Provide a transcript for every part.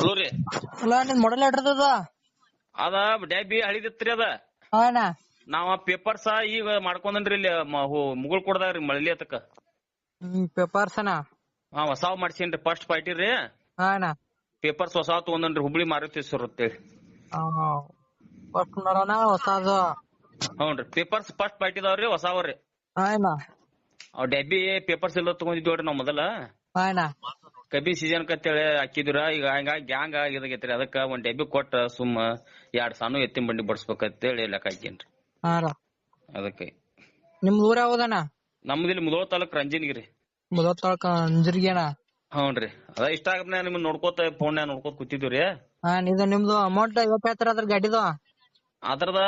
Hello ರೀ ಅಲ್ಲ ನಿನ್ ಮೊಡಲ್ ಎಡ್ರದದ ಅದ ಡ್ಯಾಬಿ ಹಳಿದಿತ್ರಿ ಅದ. ನಾವ್ ಅಣ್ಣ ನಾವ ಪೇಪರ್ಸ ಈಗ ಮಾಡ್ಕೊಂಡ್ರಿ ಇಲ್ಲಿ ಮುಗುಳ್ ಕೊಡ್ದಾಗ್ರಿ ಮಳಲಿ ಅತಕ. ಹ್ಮ್ ಪೇಪರ್ಸ್ ಅಣ್ಣ ಹಾ ಹೊಸಾವ್ ಮಾಡ್ಸೇನ್ರಿ ಫಸ್ಟ್ ಪಾರ್ಟಿ ರೀ. ಹಾನ ಪೇಪರ್ಸ್ ಹೊಸಾವ್ ತಗೊಂಡನ್ರಿ ಹುಬ್ಳಿ ಮಾರುತಿ ಸರ್ ಅಂತೇಳಿ. ಫಸ್ಟ್ ನೋಡೋಣ ಹೊಸದು. ಹ್ಞೂನ್ರಿ ಪೇಪರ್ಸ್ ಫಸ್ಟ್ ಪಾರ್ಟಿ ಅದಾವ್ರಿ ಹೊಸಾವ್ರಿ ಹಾನ ಅಣ್ಣ ಅವ್ ಡ್ಯಾಬಿ ಪೇಪರ್ಸ್ ಎಲ್ಲ ತಗೊಂಡಿದ್ವಿ ನಾವ್ ಮೊದಲ. ಕಬ್ಬಿ ಸೀಸನ್ ಕತ್ತೇಳಿ ಹಾಕಿದ್ರ ಈಗ ಹಂಗಾಗಿ ಗ್ಯಾಂಗ್ ಆಗಿದಾಗೈತ್ರಿ ಅದಕ್ಕ ಒಂದ್ ಡಬ್ಬಿ ಕೊಟ್ಟ ಸುಮ್ಮ ಎರಡ್ ಸಾನು ಎತ್ತಿನ ಬಂಡಿ ಬಡ್ಸ್ಬೇಕಂತೇಳಿ ಲೆಕ್ಕ ಹಾಕೇನ್ರಿ ಅದಕ್ಕೆ. ನಿಮ್ದು ಊರ ಯಾವ್ದಣ್ಣ? ನಮ್ದು ಇಲ್ಲಿ ಮುದೋಳ ತಾಲೂಕ್ ರಂಜಿನ್ಗಿರಿ. ಮುದತ್ತಾಳ್ಕ ಅಂಜರ್ಗಿ ಅಣ್ಣ ಹ್ಞೂನ್ರಿ ಅದ ಇಷ್ಟ ಆಗಪ್ಪ ನಿಮ್ ನೋಡ್ಕೋತ ಫೋನ್ ನೋಡ್ಕೋತ ಕೂತಿದ್ವಿ ಹಾ ಇದು ನಿಮ್ದು ಅಮೌಂಟ್ ಇವತ್ತು ಹೇಳ್ತಾರ ಅದ್ರ ಗಾಡಿದು? ಅದ್ರದ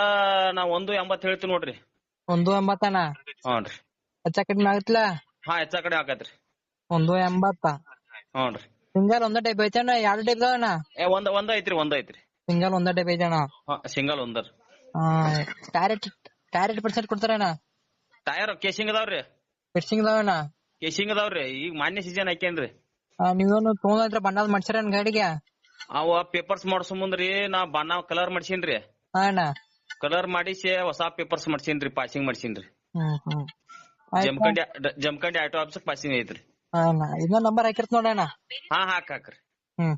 ನಾ ಒಂದು ಎಂಬತ್ ಹೇಳ್ತೀನಿ ನೋಡ್ರಿ. ಒಂದು ಎಂಬತ್ತಣ್ಣ ಹ್ಞೂನ್ರಿ ಹೆಚ್ಚ ಕಡಿಮೆ ಆಗತ್ಲ? ಹಾ ಹೆಚ್ಚ ಕಡೆ ಆಗತ್ರಿ. ಒಂದು ಎಂಬತ್ತ? ಹ್ಞೂನ್ರಿ. ಸಿಂಗಲ್ ಒಂದ ಟೈಪ್ ಐತಣ್ಣ ಎರಡು ಟೈಪ್ ಅಣ್ಣ ಏ ಒಂದ್ ಒಂದ ಐತ್ರಿ ಒಂದ ಐತ್ರಿ. ಸಿಂಗಲ್ ಒಂದ ಟೈಪ್ ಐತಣ್ಣ ಸಿಂಗಲ್ ಒಂದರ್. ಟ್ಯಾರೆಟ್ ಟ್ಯಾರೆಟ್ ಪರ್ಸೆಂಟ್ ಕೊಡ್ತಾರಣ್ಣ ಟೈರ್ ಕೇಸಿಂಗ್ ಅದಾವ್ರಿ. ಫಿಕ್ಸಿಂಗ್ ಅದಾವಣ್ಣ ಕೇಸಿಂಗ್ ಅದಾವ್ರಿ. ಈಗ ಮಾನ್ಯ ಸೀಸನ್ ಹಾಕೇನ್ರಿ ನೀವೇನು ತೊಗೊಂಡ್ರ ಬಣ್ಣದ ಮಾಡ್ಸಿರ ಗಾಡಿಗೆ? ಅವ ಪೇಪರ್ಸ್ ಮಾಡ್ಸೋ ಮುಂದ್ರಿ ನಾ ಬಣ್ಣ ಕಲರ್ ಮಾಡ್ಸೀನ್ರಿ. ಅಣ್ಣ ಕಲರ್ ಮಾಡಿಸಿ ಹೊಸ ಪೇಪರ್ಸ್ ಮಾಡ್ಸೀನ್ರಿ passing ಮಾಡ್ಸೀನ್ರಿ. Jamkhandi Jamkhandi auto office passing ಐತ್ರಿ. ಹಾ ಅಣ್ಣ ಇದನ್ನ ನಂಬರ್ ಹಾಕಿರ್ತ ನೋಡಣ್ಣ ಹಾ ಹಾಕ್ ಹಾಕ್ರಿ. ಹ್ಮ್.